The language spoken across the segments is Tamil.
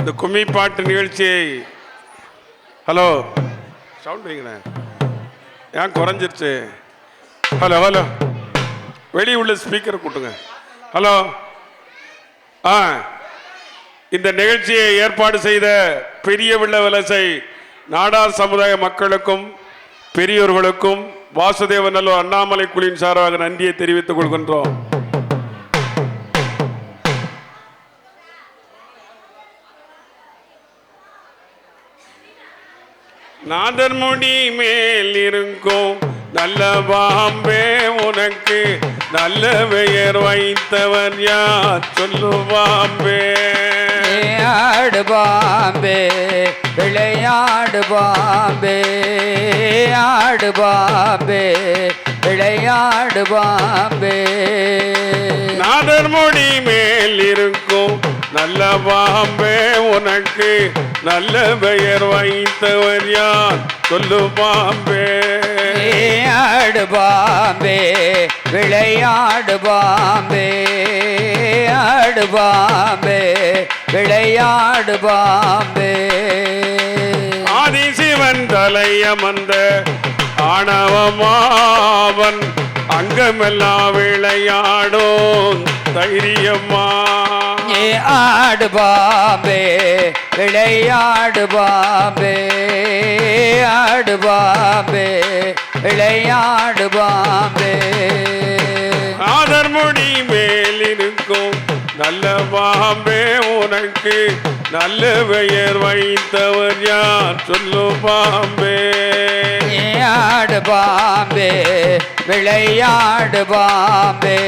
இந்த கும்மி பாட்டு நிகழ்ச்சியை ஹலோ. சவுண்ட் வைங்கண்ணே ஏன் குறைஞ்சிருச்சு? Hello hello. வெளியே உள்ள ஸ்பீக்கரை கூட்டுங்க. ஹலோ. ஆ. இந்த நிகழ்ச்சியை ஏற்பாடு செய்த பெரிய வில்ல வலசை நாடார் சமுதாய மக்களுக்கும் பெரியோர்களுக்கும் வாசுதேவ நல்லூர் அண்ணாமலை குழுவின் சார்பாக நன்றியை தெரிவித்துக் கொள்கின்றோம். நாதர் முடி மேல் இருக்கும். நல்ல பாம்பே உனக்கு நல்ல பெயர் வைத்தவர் யார்? சொல்லு பாம்பே. ஆடு பாம்பே விளையாடு பாம்பே. ஆடு பாம்பே விளையாடு பாம்பே. நாதர் முடி மேல் இருக்கும். நல்ல பாம்பே உனக்கு நல்ல பெயர் வைத்தவர் யார்? சொல்லு பாம்பே. ஆடு பாம்பே விளையாடு பாம்பே. ஆடு பாம்பே விளையாடு பாம்பே. ஆதிசிவன் தலையமர்ந்த ஆணவமாவன் அங்கமெல்லாம் விளையாடும். தைரியம்மா ஏ ஆடு பாம்பே விளையாடு பாம்பே. ஆடு பாம்பே விளையாடு பாம்பே. ஆதர் முடி நல்ல பாம்பே உனக்கு நல்ல பெயர் வைத்தவர் யார்? சொல்லு பாம்பே. ஆடு பாம்பே விளையாடு பாம்பே.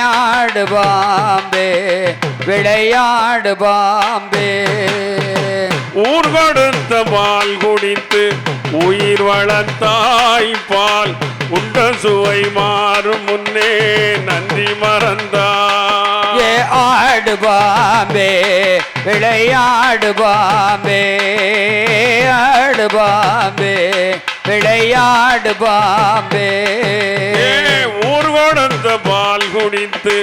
ஆடு பாம்பே விளையாடு பாம்பே. ஊர் கொடுத்த பால் குடித்து உயிர் வளர்த்தாய் பால். உண்ட சுவை மாறும் முன்னே நன்றி மறந்தாய். ஆடு பாம்பே விளையாடு பாம்பே ஆடு பாம்பே விளையாடு பாம்பே ஊர் கொடுத்த பால் குடித்து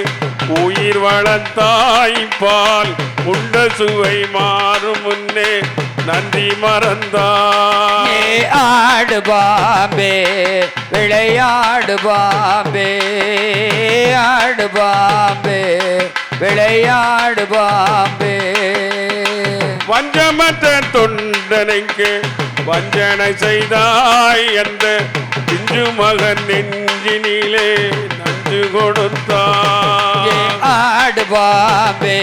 உயிர் வளர்த்தாய் பால் உண்ட சுவை மாறும் முன்னே நன்றி மறந்தாய். ஆடு பாம்பே விளையாடு பாம்பே ஆடு பாம்பே விளையாடு பாம்பே. வஞ்சமற்ற தொண்டனைக்கு வஞ்சனை செய்தாய் என்ற பிஞ்சு மகன் நெஞ்சினிலே நஞ்சு ஏ கொடுத்தாய் ஆடு பாம்பே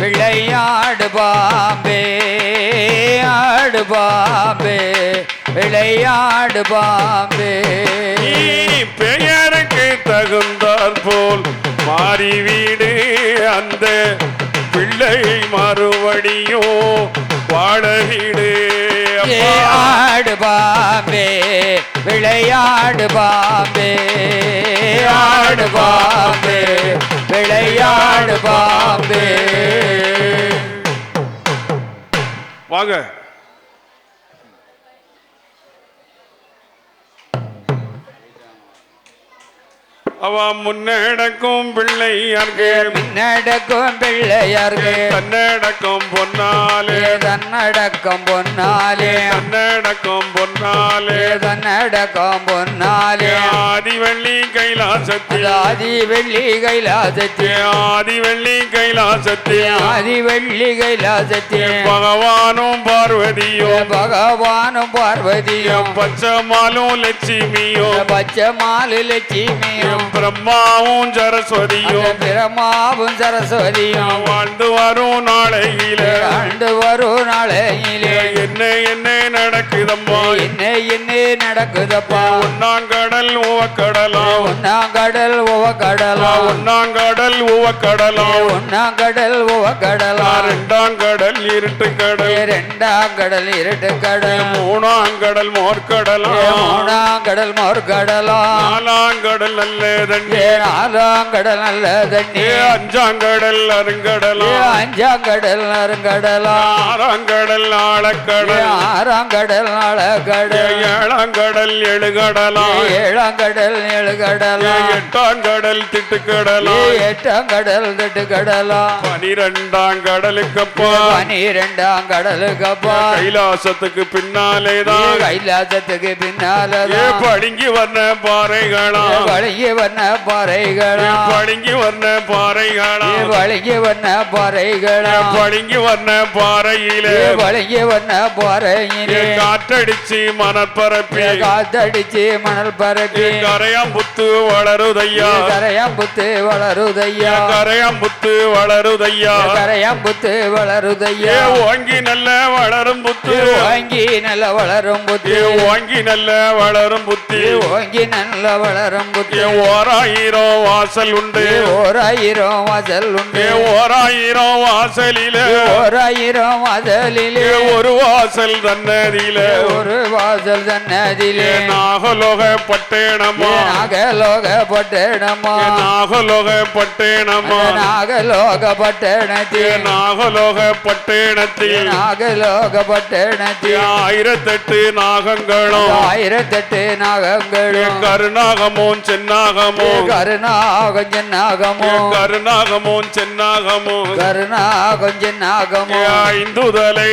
விளையாடு பாம்பே ஆடு பாம்பே. விளையாடு பாம்பே. பெயருக்கு தகுந்தாற் போல் மாறிவீடு அந்த பிள்ளை மறுபடியும் வாழ வீடு. ஆடு பாம்பே விளையாடு பாம்பே. ஆடு பாம்பே. விளையாடு பாம்பே. வாங்க. அவ முன்னடக்கும் பிள்ளையார்க்கு நடக்கும் பிள்ளையார்கள் தன்னடக்கும் பொன்னாலே? தன்னடக்கம் பொன்னாலே? தன்னடக்கும் பொன்னாலே? தன்னடக்கம் பொன்னாலே? ஆதிவள்ளி கைலாசத்தில்? ஆதி வெள்ளி கைலாசத்தே ஆதிவள்ளி கைலாசத்தில்? ஆதி வெள்ளி கைலாசத்தே பகவானும் பார்வதியும்? பகவானும் பார்வதியும்? பச்சமாலும் லட்சுமியும்? பச்சை மாலு லட்சுமியும்? பிரம்மாவும் சரஸ்வதியும். பிரமாவும் சரஸ்வதியும். வாழ்ந்து வரும் நாளையில. ஆண்டு வரும் நாளையிலே. என்ன என்ன நடக்குதம்மா. என்ன என்ன நடக்குதப்பா. ஒன்னாங்கடல் உவக்கடலாம் ஒன்னாங்கடல் உவ கடலா ஒன்னாங்கடல் உவக்கடலாம் ஒன்னாங்கடல் உவ கடலா ரெண்டாம் கடல் இருட்டு கடல் ரெண்டாம் கடல் இருட்டு கடல் மூணாம் கடல் மோர்க்கடலாம் மூணாம் கடல் மோர் கடலா நாலாம் கடல் நல்ல தண்ணி நாலாங்கடல் நல்ல தண்ணி அஞ்சாங்கடல் அருங்கடலா. அஞ்சாங்கடல் நறுங்கடலா ஆறாங்கடல் ஏ ஆழக்கடல் ஆறாங்கடல் நாளக்கடல் ஏழாங்கடல் எழுகடலா ஏழாங்கடல் ஏழுகடலா எட்டாங்கடல் திட்டுக்கடலா எட்டாங்கடல் தட்டுக்கடலா. பனிரெண்டாம் கடலுக்கப்பா பனிரெண்டாம் கடலுக்கப்பா கைலாசத்துக்கு ஏ பின்னாலேதான். கைலாசத்துக்கு ஏ பின்னாலதான் படுங்கி வர்ண பாறைகளா. வழங்கி வண்ண பாறைகளா. படுங்கி வர்ண பாறைகளா. ஏ வழங்கி வண்ண பாறைகளா. படுங்கி வர்ண பாறையில. ஏ வழங்கி பாறையிலே காற்றடிச்சு மணப்பரப்பி ஏ காத்தடிச்சு மணல் பரப்பி. கரையாம்புத்து வளருதையா. ஏ கரையாம்புத்து வளருதையா. கரையாம்புத்து வளருதையா. ஏ கரையாம்புத்து ஏ வளருதையா ஓங்கி நல்ல வளரும் புத்து. வாங்கி நல்ல வளரும் புத்தி. ஏ ஓங்கி நல்ல வளரும் புத்தி. வாங்கி நல்ல வளரும் புத்தி. ஓராயிரம் வாசல் உண்டு. ஓராயிரம் வாசல் உண்டு. ஓராயிரம் வாசலில. ஓராயிரம் வாசலிலே. ஒரு வாசல் தன்னதியில. ஒரு வாசல் தன்னதிலே ஏ நாகலோக பட்டேனமா நாகலோக பட்டணமா ஏ நாகலோக பட்டேனமா நாகலோக ஏ பட்டணத்தில் நாகலோக பட்டேனத்தில் நாகலோக ஏ பட்டணத்தில் ஆயிரத்தெட்டு நாகங்களும் ஆயிரத்தெட்டு நாகங்களும் கருநாகமும் சென்னாகமும் கருணாகம் ஏ சென்னாகமோ கருநாகமும் சென்னாகமும் கருணாகம் ஏ சென்னாகமோ ஐந்துதலை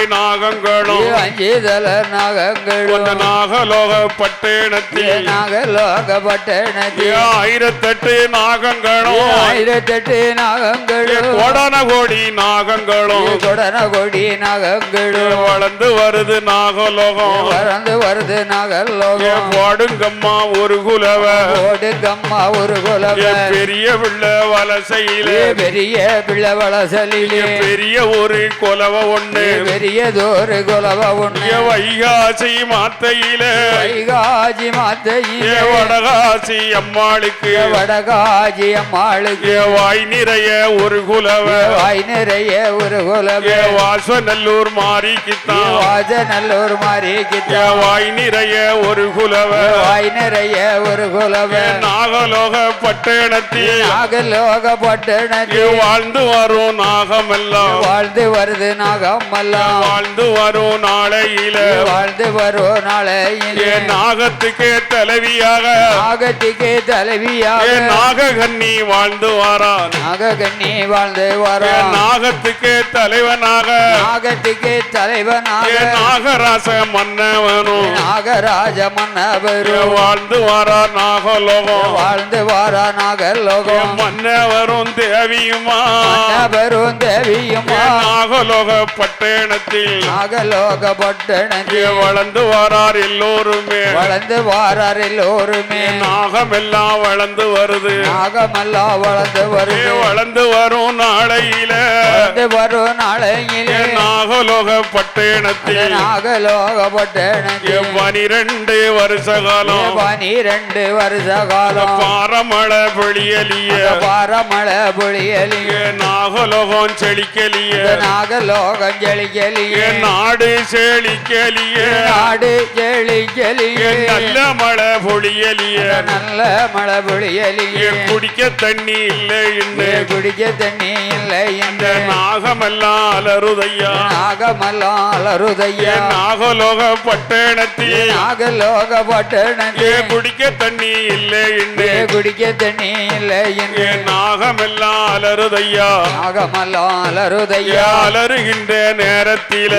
நாகங்களும் அஞ்சுதல நாகங்களும் நாகலோக ஏ பட்டேனத்தில் நாகலோக பட்டணத்தில் ஆயிரத்தெட்டு நாகங்களும். ஆயிரத்தெட்டு நாகங்களும். கோடான கோடி நாகங்களும். கொடன கொடி நாகங்களும். வளர்ந்து வருது நாகலோகம். பறந்து வருது நாகலோகம். பாடுங்கம்மா ஒரு குலவ. ஓடுங்கம்மா ஒரு குலவ. பெரிய பிள்ளை வலசையில. பெரிய பிள்ளை வளசலிலே ஏ பெரிய ஒரு குலவ ஒண்ணு. பெரியதொரு ஏ ஒண்ணு வைகாசி மாத்தையில. வைகாஜி மாத்தையிலே. வடகாசி அம்மாளுக்கு. ஏ வடகாஜி அம்மாளுக்கு. வாய் நிறைய ஒரு குலவ. வாய் நிறைய ஒரு குலவ. வாசநல்லூர் மாறிக்குத்தான் வாஜ நல்லூர் மாறி ஏ கிட்ட வாய் நிறைய ஒரு குலவ. வாய் நிறைய ஒரு குலவ. நாகலோக பட்டணத்தில் நாகலோக பட்டணத்தில் வாழ்ந்து வரும் நாகமெல்லாம். வாழ்ந்து வருது நாகம்மெல்லாம் வாழ்ந்து வரும் நாளையில வாழ்ந்து வரும் நாளையிலே. நாகத்துக்கு தலைவியாக. நாகத்துக்கு தலைவியாக. நாககன்னி வாழ்ந்து வாரான் நாககண்ணி வாழ்ந்து ஏ வரோம் நாகத்துக்கு தலைவனாக. நாகத்துக்கு தலைவனாக. நாகராச மன்னவனும் நாகராஜ மன்னவரும் வாழ்ந்து வாரார் நாகலோகம் வாழ்ந்து வாரா நாகலோகம் மன்னவரும் தேவியுமா. மன்னவரும் தேவியுமா. நாகலோக பட்டணத்தில். நாகலோக பட்டணத்தில் வளர்ந்து வாரார் எல்லோருமே. வளர்ந்து வாரார் எல்லோருமே. நாகமெல்லாம் வளர்ந்து வருது. நாகமெல்லாம் வளர்ந்து வருது. வளர்ந்து வரும் நாளையில. வளர்ந்து வரும் நாளையிலே. நாகலோக பட்டணத்தில் நாகலோக பட்டணத்தில் பனிரெண்டு வருஷ காலம். பனிரெண்டு வருஷ காலம். பாரமழை பொழியலிய பாரமழை பொழியலிய நாகலோகம் செழிக்கலிய. நாகலோகம் ஜெலிக்கலிய ஏ நாடு செழிக்கலிய நாடு ஏ ஜெலிக்கலிய நல்ல மழை பொழியலிய நல்ல மழை பொழியலிய குடிக்க தண்ணி இல்லை என்று. குடிக்க தண்ணி இல்லை இந்த நாகமெல்லாம் அலறுதையா நாகமெல்லாம் அலறுதையா ஏ நாகலோக பட்டணத்தில் நாகலோக பட்டணத்தில் குடிக்க தண்ணி இல்லை என்று. குடிக்க தண்ணி இல்லை என்று. நாகமெல்லாம் அலறுதையா நாகமெல்லாம் ஏ அலறுதையா அலறுகின்ற நேரத்தில.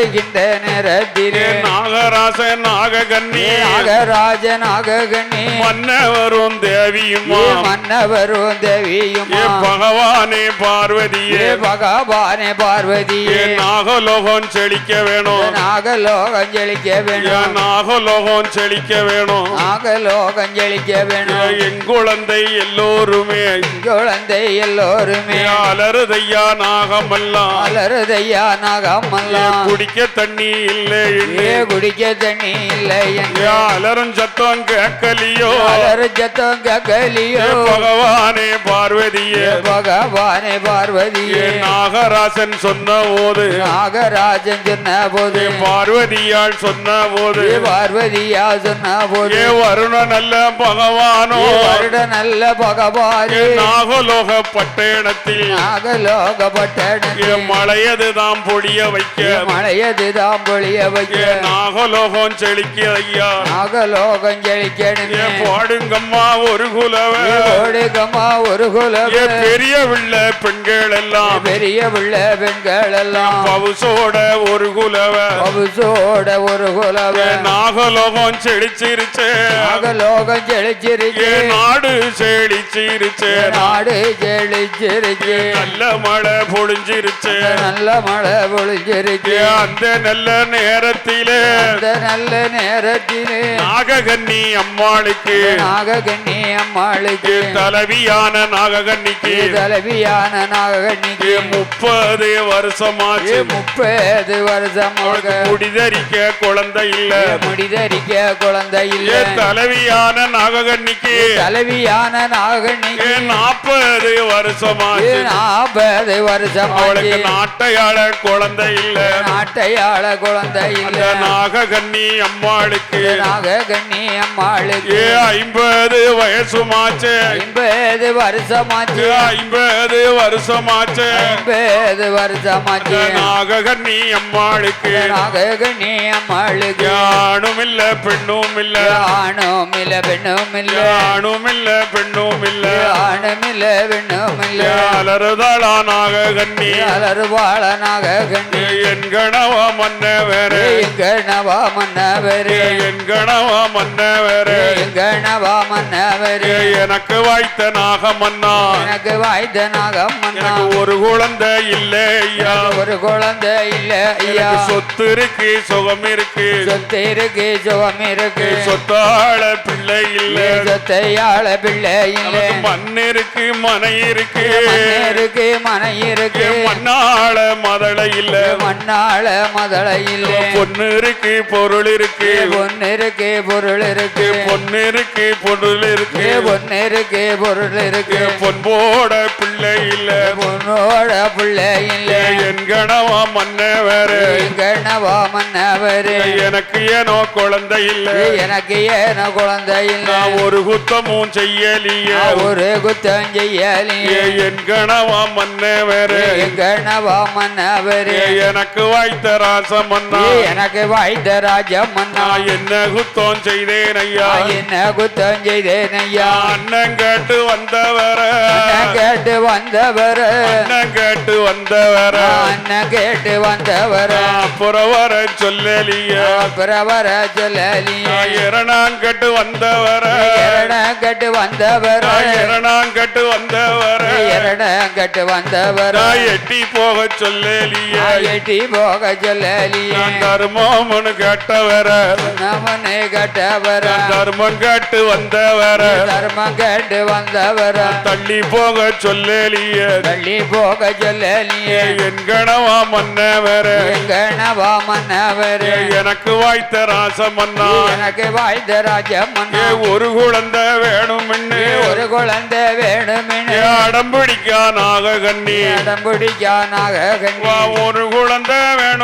அலறுகின்ற நேரத்தில் நாகராச நாககன்னி. நாகராஜ நாககண்ணி மன்னவரும் தேவியுமா? மன்னவரும் தேவியுமா? பகவானே பார்வதியே. பகவானே பார்வதியே. நாகலோகம் செழிக்க வேணும். நாகலோகம் ஏ வேணும். நாகலோகம் செழிக்க வேணும். நாகலோகம் ஏ வேணும். என் குழந்தை எல்லோருமே. குழந்தை எல்லோருமே. ஏ அலறுதையா நாகமெல்லாம் அலறுதையா ஏ நாகமெல்லாம் குடிக்க தண்ணி இல்லை. குடிக்க தண்ணி இல்லை அலரும் சத்தம் கேட்கலியோ? அலறு ஜத்தம் கலியோ ஏ பகவானே பார்வதியே. பகவானே பார்வதியே. நாகராசன் சொன்ன போது. நாகராஜன் சொன்ன போது. பார்வதியால் சொன்ன போது. பார்வதியா சொன்ன போது. வருண நல்ல பகவானோ? வருட நல்ல பகவானே. நாகலோக பட்டணத்தில் நாகலோக பட்டணத்தில் மழையது தாம் பொடிய வைக்க. மழையது தான் பொழிய வைக்க நாகலோகம் செழிக்க ஐயா. நாகலோகம் செழிக்கணுமே பாடுங்கம்மா ஒரு குலவ. ஓடுகம்மா ஒரு குலம் ஏ பெரிய உள்ள பெண்கள் எல்லாம் பெரிய பிள்ள பெண்கள் எல்லாம் பவுசோட ஒரு குலவ. பவுசோட ஒரு குலம் ஏ நாகலோகம் செழிச்சிருச்சு. நாகலோகம் செழிச்சிருச்சு. நாடு செழிச்சிருச்சு. நாடு செழிச்சிருச்சு. நல்ல மழை பொழிஞ்சிருச்சு. நல்ல மழை பொழிஞ்சிருச்சு. அந்த நல்ல நேரத்திலே. அந்த நல்ல நேரத்திலே. நாககன்னி அம்மாளுக்கு. நாககண்ணி அம்மாளுக்கு. தலைவியான நாககன்னிக்கு. தலைவியான நாககண்ணிக்கு முப்பது வருஷமாச்சு. முப்பது வருஷமாக. குடிதரிக்க குழந்தை இல்ல. முடிதரிக்க குழந்தை இல்லை. தலைவியான நாககன்னிக்கு. தலைவியான நாககண்ணிக்கு ஏ நாற்பது வருஷமாச்சு. நாற்பது வருஷம் அவளுக்கு நாட்டையாள குழந்தை இல்ல. நாட்டையாள குழந்தை இல்லை. நாககன்னி அம்மாளுக்கு. நாககண்ணி அம்மாளுக்கு. ஏ ஐம்பது வயசுமாச்சு. ஐம்பது வருஷமாச்சு. ஐம்பது வருஷமாச்சு. ஐம்பது வருஷமாச்சு. நாககன்னி அம்மாளுக்கு. நாககண்ணி அம்மாளுக்கு. ஆணும் இல்ல பெண்ணும் இல்ல ஆணும் இல்ல பெண்ணும் இல்ல ஆணும் இல்ல பெண்ணும் இல்ல ஆணும் இல்ல பெண்ணும் இல்ல அலறுதளா நாககன்னி. அலறுவாழ நாககண்ணி என் கணவ மன்ன வேற எங்க நவா மன்னவரே. என் கணவ மன்ன வேற எங்க நவா மன்னவரே. எனக்கு வாய்த்த நாக மன்னா எனக்கு வாய்ந்த நாகம் மன்னா எனக்கு ஒரு குழந்தை இல்ல ஐயா. ஒரு குழந்தை இல்ல ஐயா. எனக்கு சொத்து இருக்கு சுகம் இருக்கு. சொத்து இருக்கு சுகம் இருக்கு. சொத்தாள பிள்ளை இல்ல. சொத்தையாள பிள்ளை இல்ல. மண் இருக்கு மனை இருக்கு. இருக்கு மனை இருக்கு. மண்ணாள மதளை இல்ல. மண்ணாள மதளை இல்ல பொண்ணு இருக்கு பொருள் இருக்கு பொண்ணு இருக்கு பொருள் இருக்கு பொண்ணு இருக்கு பொருள் இருக்கு பொண்ணு இருக்கு பொருள் இருக்கு பொன்போட பிள்ளை இல்ல பொண்ணோட பிள்ளை இல்ல என் கணவா மன்ன வேற கணவா மன்னவரே. எனக்கு ஏனோ குழந்தை இல்ல எனக்கு ஏன குழந்தை இல்ல ஒரு குத்தமும் செய்யலிய. ஒரு குத்தம் செய்யலியே. என் கணவா மன்ன வேற கணவா மன்னவரே. எனக்கு வாய்த்த ராசம் மன்னா எனக்கு வாய்ந்த ராஜம் மன்னா நான் என்ன குத்தம் செய்தேன் ஐயா? என்ன குத்தம் செய்தேன் ஐயா? அண்ணன் கேட்டு வந்தவர. கேட்டு வந்தவர். அண்ணன் கேட்டு வந்தவர. அண்ணன் கேட்டு வந்தவர். அப்புறம் வர சொல்லலிய. பிரவர சொல்லலியே. இரணாங்கட்டு வந்தவர. கட்டு வந்தவர். இரணாங்கட்டு வந்தவர. கட்டு வந்தவர். எட்டி போக சொல்லலிய. எட்டி போக நான் தர்மம்னு கேட்டவர. நமனை கட்டவர். தர்மம் கேட்டு வந்தவர. தர்மம் கேட்டு வந்தவர். தள்ளி போக சொல்லலிய. தள்ளி போக சொல்லலியே. என் கணவா மன்னவர. கணவா மன்னவர். எனக்கு வாய்த்த ராசமன்னா எனக்கு வாய்ந்த ராஜம் ஏ ஒரு குழந்தை வேணும் ஒரு குழந்தை வேணுமென்னு. அடம் பிடிக்கா நாக கண்ணி இடம் பிடிக்கானாக வா ஒரு குழந்தை வேணும்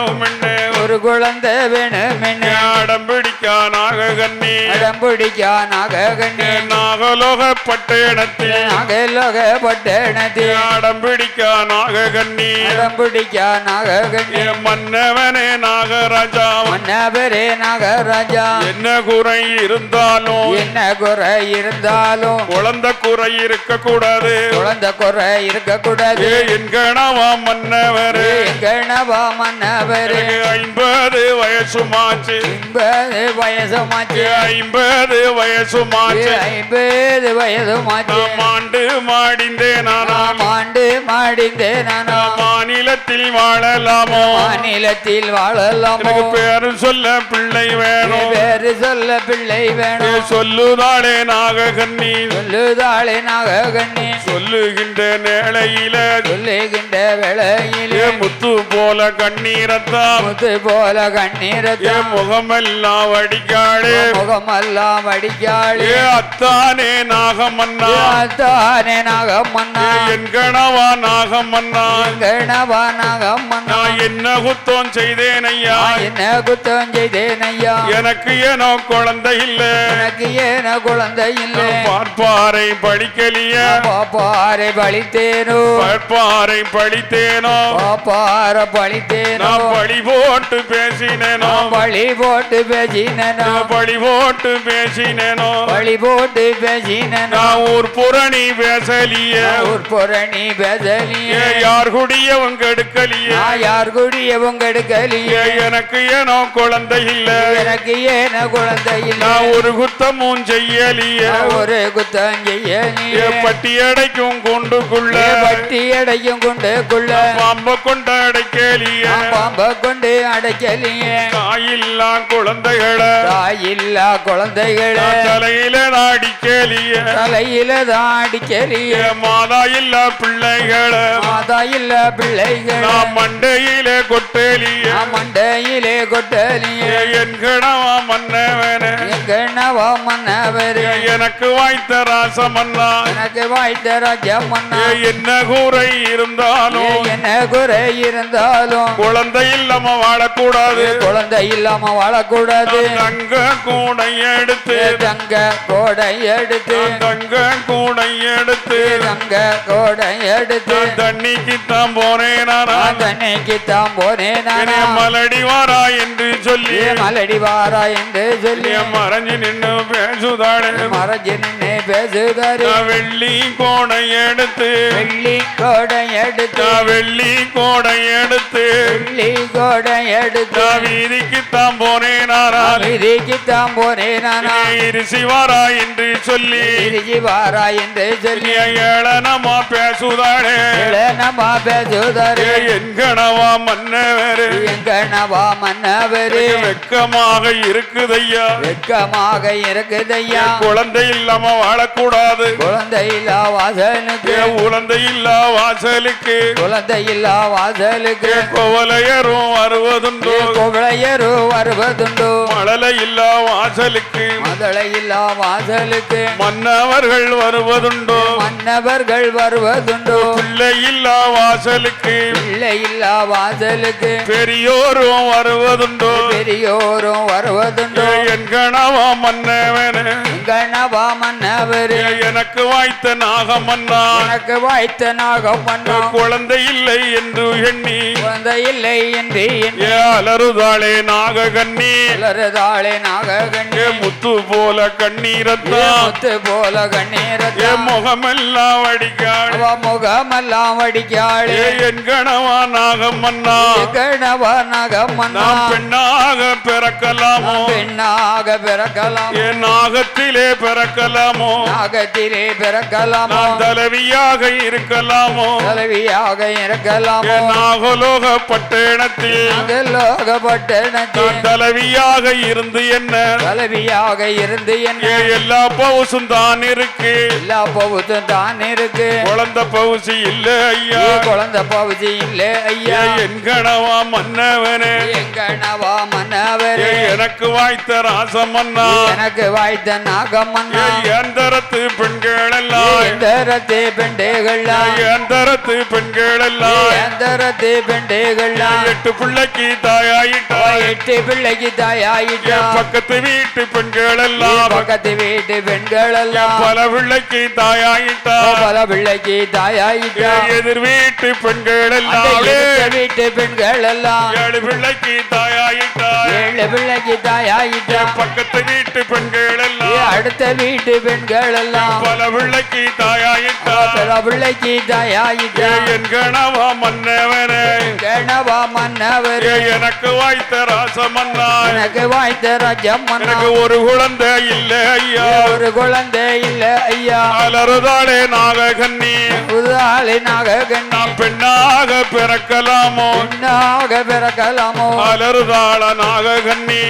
ஒரு குழந்தை வேணுமென்னு அடம் பிடிக்கா நாக கண்ணி இடம் பிடிக்கானாக கண்ணி நாகலோக பட்டணத்தில் நகலோக பட்டணத்தில் அடம் பிடிக்கா நாக கண்ணி இடம் பிடிக்கானாக கண்ணி மன்னவனே நாகராஜா. மன்னபரே நாகராஜா. என்ன குறை இருந்தாலும். என்ன குறை இருந்தாலும். குழந்தை குறை இருக்க கூடாது குழந்தை குறை இருக்கக்கூடாது. என் கணவா மன்னவரே. கணவா எனக்கு ஐம்பது வயசுமாச்சு ஐம்பது வயசுமாச்சு ஐம்பது வயசுமாச்சு ஐம்பது வயதுமாச்சு நாம் ஆண்டு மாடிந்தேன் நாம் நான் ஆண்டு மாடிந்தேன் நானும். மாநிலத்தில் வாழலாமோ? மாநிலத்தில் வாழலாமோ? பேரு சொல்ல பிள்ளை வேணும். வேறு சொல்ல பிள்ளை வேணும். சொல்லுதாளே நாககன்னி சொல்லுதாளே நாககண்ணி. சொல்லுகின்ற நேளையில சொல்லுகின்ற வேளையிலே. முத்து போல கண்ணீரத்தாம் முத்து போல ஏ கண்ணீரத்தம் முகமெல்லாம் வடிக்காளே. முகமெல்லாம் வடிக்காளி. அத்தானே நாகமன்னா. தானே நாகம்மன்னா ஏ என் கணவா நாகமன்னா. கணவா நாகம்மன்னா நான் என்ன குத்தம் செய்தேன் ஐயா? என்ன குத்தம் செய்தேன் ஐயா எனக்கு ஏனோ குழந்தை இல்ல. எனக்கு ஏன குழந்தை இல்லை. பார்ப்பாரை படிக்கலிய. பாப்பாரை பழித்தேனோ? பார்ப்பாரை படித்தேனோ பாப்பார பழித்தேனோ? பழி போட்டு பேசினேனோ? பழி போட்டு பேசினோ பழி போட்டு பேசினேனோ? பழி போட்டு பேசினோ நான் ஊர் புரணி பேசலிய. ஒரு புரணி பேசலிய. யார் குடியவங்க எடுக்கலிய? யார் குடிய உங்க எடுக்கலிய எனக்கு ஏனோ குழந்தை இல்ல. எனக்கு ஏன குழந்தை இல்லை. நான் ஒரு குத்தமும் செய்யலிய. ஒரு குத்தம் செய்ய நீ ஏ பட்டி அடைக்கும் கொண்டுக்குள்ள. பட்டி அடையும் கொண்டு குள்ள பாம்ப கொண்ட அடைக்கலிய. பாம்ப கொண்டு அடைக்கலிய. தாயில்லா குழந்தைகளை. தாயில்லா குழந்தைகளை. தலையில அடிக்கலிய. தலையில தான் அடிக்கலிய. மாதா இல்ல பிள்ளைகளை. மாதா இல்ல பிள்ளைகள். மண்டையில கொட்டலிய. மண்டையிலே கொட்டலிய என் கணவா மன்னவனே. எங்கண்ணவா மன்னவரே. எனக்கு வாய்த்த ராசமன்னா. எனக்கு வாய்த்த ராஜ்யம் மன்னா என்ன கூரை இருந்தாலும். என்ன குறை இருந்தாலும். குழந்தை இல்லாம வாழக்கூடாது. குழந்தை இல்லாம வாழக்கூடாது. தங்க கூடை எடுத்து. தங்க கோடை எடுத்து. தங்க கூடை எடுத்து. தங்க கோடை எடுத்து. தண்ணிக்கு தான் போனேன் நானா. தன்னைக்கு தான் போனேன் என்னை நானா மலடி வாரா என்று சொல்லி. மலடி வாரா என்று சொல்லி. மறைஞ்சு நின்று பேசுதாளே மறைஞ்சு நின்று பேசுதாரு. வெள்ளி கோடை எடுத்து. வெள்ளி கோடை எடுத்து. வெள்ளி கோடை எடுத்து. வெள்ளி கோடை எடுத்து. வீதிக்கு தான் போனேன் நானா. விதிக்கு தான் போனேன் நானா. இருசி வாரா என்று சொல்லி. வாரா என்று சொல்லி. ஏளனமா பேசுதாளே இளனமா பேசுதாரு என் கணவா மன்னவரு. எங்கனவா மன்னவரு. வெக்கமாக இருக்குதையா வெட்கமாக இருக்குதையா குழந்தை இல்லாம வாழக்கூடாது. குழந்தை இல்லா வாசலுக்கு. ஏ உழந்தை இல்லா வாசலுக்கு. குழந்தை இல்லா வாசலுக்கு. கோவலையரும் வருவதுண்டோ. குவளையரு வருவதுண்டு. மழலை இல்லா வாசலுக்கு. மதளை இல்லா வாசலுக்கு. மன்னவர்கள் வருவதுண்டோ. மன்னவர்கள் வருவதுண்டு. பிள்ளை இல்லா வாசலுக்கு. பிள்ளை இல்லா வாசலுக்கு. பெரியோரும் வருவதுண்டோ? பெரியோரும் வருவதுண்டு? என் கணவா மன்னவனே. கணவா மன்னவரு. எனக்கு வாய்த்த நாகமன்னா. எனக்கு வாய்த்த நாகம் மன்னா குழந்தை இல்லை என்று எண்ணி. குழந்தை இல்லை என்று ஏ அலறுதாளே நாககன்னி. எண்ணி நாககண்ணி ஏ முத்து போல கண்ணீரத்தான் முத்து போல கண்ணீரத்தா. முகமெல்லாம் வடிக்காள். முகமெல்லாம் வடிக்காளே. ஏ என் கணவா நாகமன்னா கணவா நாகம்மன்னா பெண்ணாக பிறக்கலாமோ? பெண்ணாக பிறக்கலாம். ஏ நாகத்திலே பிறக்கலாமோ? நாகத்திலே பிறக்கலாமோ. தலைவியாக இருக்கலாமோ? தலைவியாக இருக்கலாமோ? ஏ நாகலோக பட்டணத்தில் நாகலோக பட்டணத்தில் தலைவியாக இருந்து என்ன? தலைவியாக இருந்து என்ன? எல்லா பவுசும் தான் இருக்கு. எல்லா பவுத்தும் தான் இருக்கு. குழந்தை பவுசு இல்ல ஐயா. குழந்தை பவுசி இல்ல ஐயா. என் கணவா மன்னவனே. எங்கனவா ஏ மன்னவரே எனக்கு வாய்த்த ராசமன்னா. எனக்கு வாய்த்த ஏ நாகம்மன்னா ஏந்தரத்து பெண்கள் எல்லாம். எந்தரத்து பெண்டைகள்லா ஏந்தரத்து பெண்கள் எல்லாம். எந்தரத்து பெண்டைகள்லா எட்டு பிள்ளைக்கு தாயாயிட்டா. எட்டு பிள்ளைக்கு தாயாயிட்டா. என் பக்கத்து வீட்டு பெண்கள் எல்லாம். பக்கத்து வீட்டு பெண்கள் எல்லாம். பல பிள்ளைக்கு தாயாயிட்டா. பல பிள்ளைக்கு தாயாயிட்டா. என் எதிர் வீட்டு பெண்கள் அந்த எல்லாம். வீட்டு பெண்கள் எல்லாம். ஏழு பிள்ளைக்கு தாயாயிட்டா ஏழு பிள்ளைக்கு தாயாயிட்டா என் பக்கத்து வீட்டு பெண்கள் எல்லாம் அடுத்த வீட்டு பெண்கள் எல்லாம் பல பிள்ளைக்கு தாயாயிட்டா. பல பிள்ளைக்கு தாயாயிட்டா. என் கணவா மன்னவனே கணவா மன்னவர். எனக்கு வாய்த்த ராசமன்னா எனக்கு வாய்த்த ராஜம் மன்னா எனக்கு ஒரு குழந்தை இல்ல ஐயா. ஒரு குழந்தை இல்ல ஐயா. அலறுதாளே நாககன்னி. உதாளி நாக கண்ணி நாம் பெண்ணாக பிறக்கலாமோ? பெண்ணாக பிறக்கலாமோ? அலறுதாள நாககன்னி.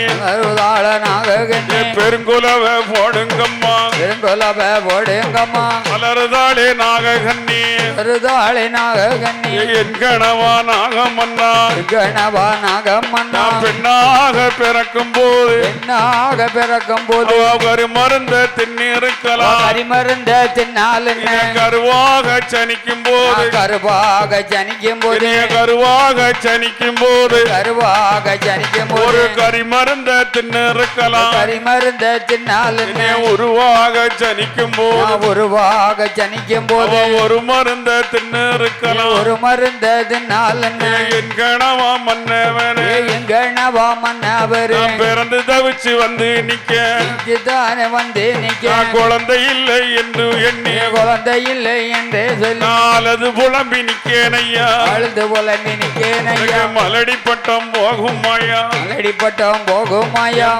உதாள நாக கண்ணி பெருங்குலவ போடுங்கம்மா பெருங்கொலப போடுங்கம்மா மலர்தாளே நாககன்னி. மருதாளி நாக கண்ணி என் கணவா நாகமன்னா. கணவா நாகம்மன்னா நான் பெண்ணாக பிறக்கும் போது பெண்ணாக பிறக்கும் போது அவர் மருந்த தின்னிருக்கலாம் கரிமருந்த தின்னாலுன்னு கருவாக சனிக்கும் போது கருவாக ஜனிக்கும் போது கருவாக சனிக்கும் போது கருவாக ஜனிக்கும் ஒரு போது கரிமருந்த தின்னிருக்கலாம் கரிமருந்த தின்னாலுன்னு இனிய உருவாக சனிக்கும் போது உருவாக ஜனிக்கும் போது ஒரு மருந்த தின்னிருக்கலாம் ஒரு மருந்த தின்னாலுன்னு என் கணவா மன்னவனே. எங்கனவா மன்னவரு. நான் பிறந்து தவிச்சு வந்து நிக்க தானே வந்து நிக்க குழந்தை இல்லை என்று எண்ணி குழந்தை இல்லை என்று சொல்லி நாலது புலம்பி நிக்கேன் ஐயா அழுது புலம்பி நிற்கேன் ஐயா மலடி பட்டம் போகும் மாயா மலடி பட்டம் போகும் மாயா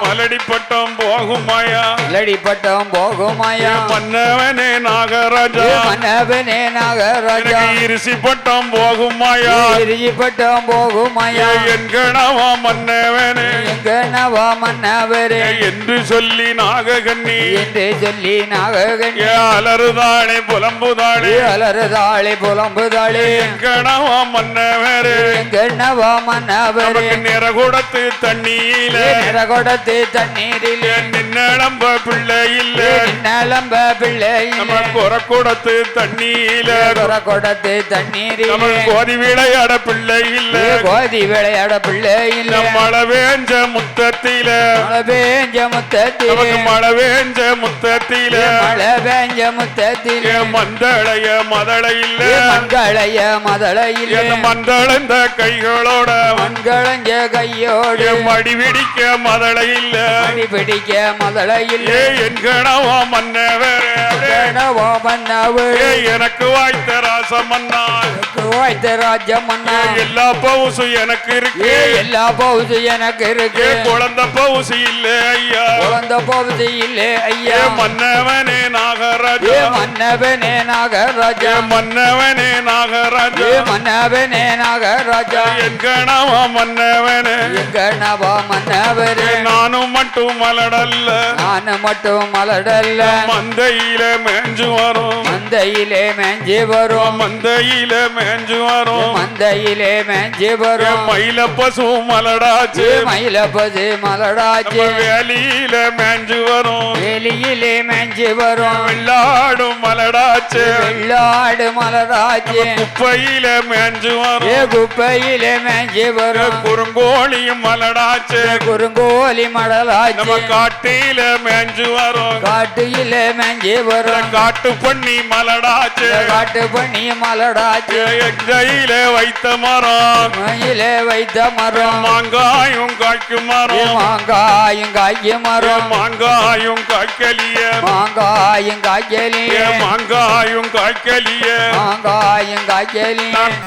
மலடிப்பட்டம் போகுமாயா? மன்னவனே நாகராஜா. ஏ மன்னவனே நாகராஜா. எனக்கு இருசி பட்டம் போகும் மாயா இறுதிப்பட்டம் போகுமாயா? என் கணவா மன்னவனே. எங்கனவா மன்னவரே. என்று சொல்லி நாககன்னி என்று சொல்லி நாககன் ஏ அலறுதானே புலம்புதானே அலறுதாளே புலம்புதாளே. என் கணவா மன்னவரே. எங்கனவா மன்னவரே. நமக்கு நிறகுடத்து தண்ணியில. நிறகொடத்து தண்ணீரிலே நின்னளம்ப பிள்ளை இல்ல நலம்ப பிள்ளை நம்ம குறக்குடத்து தண்ணியில கொடத்து தண்ணீரிலே. நம்ம கோதி விளையாட பிள்ளை இல்ல கோதி விளையாட பிள்ளை இல்லை மழை வேஞ்ச முத்தத்தில. மழை பெஞ்ச முத்தத்திலே. மழை வேஞ்ச முத்தத்தில. மழை பெஞ்ச முத்தத்திலே. மந்தளைய மதளை இல்ல என் மந்தளந்த கைகளோட. மண்களஞ்ச கையோடு. என் மடி பிடிக்க மதளை இல்ல பிடிக்க மதளையிலே ஏ என் கணவா மன்னவரே. எனக்கு வாய்த்த ராசமன்னா வாய்த்த ராஜ்யம் மன்னா எல்லா பவுசும் எனக்கு இருக்கு. எல்லா பௌசு எனக்கு இருக்கு. குழந்தை பவுசு இல்ல ஐயா. குழந்த பௌசு இல்லே ஐயா. மன்னவனே நாகராஜா. மன்னவனே நாகராஜா. மன்னவனே நாகராஜா. மன்னவனே நாகராஜா. என் கணவா மன்னவனே. எங்கனவா மன்னவரே. நானும் மட்டும் மலடல்ல. நான் மட்டும் மலடல்ல. மந்தையில மேஞ்சு வரும். மந்தையிலே மேஞ்சி வரும். மந்தையில மேஞ்சு வரும். மந்தையிலே மேஞ்சி வரும். மயில பசு மலடாச்சு. மயிலப்பது மலடாச்சு. நம்ம வேலியில மேஞ்சு வரும். வெளியிலே மேஞ்சி வரும். வெள்ளாடும் மலடாச்சு. வெள்ளாடு மலராச்சு. குப்பையில மேஞ்சு வரும். குப்பையிலே மேஞ்சி வரும். குறுங்கோழியும் மலடாச்சு. குறுங்கோலி மடலாச்சு. நம்ம காட்டில மேஞ்சு வரும். காட்டுயிலே மேஞ்சி வரும். காட்டு பண்ணி மலடாச்சு. காட்டு பண்ணி மலடாச்சு. எங்கையில வைத்த மரம். மயிலே வைத்த மரம். மாங்காயும் காய்க்கும் மரம். மாங்காயும் காய்க்கு மரம். மாங்காயும் காய்க்கலிய. மாங்காயும் காய்ச்சலி மாங்காயும் காய்க்கலிய. மாங்காயும் நான்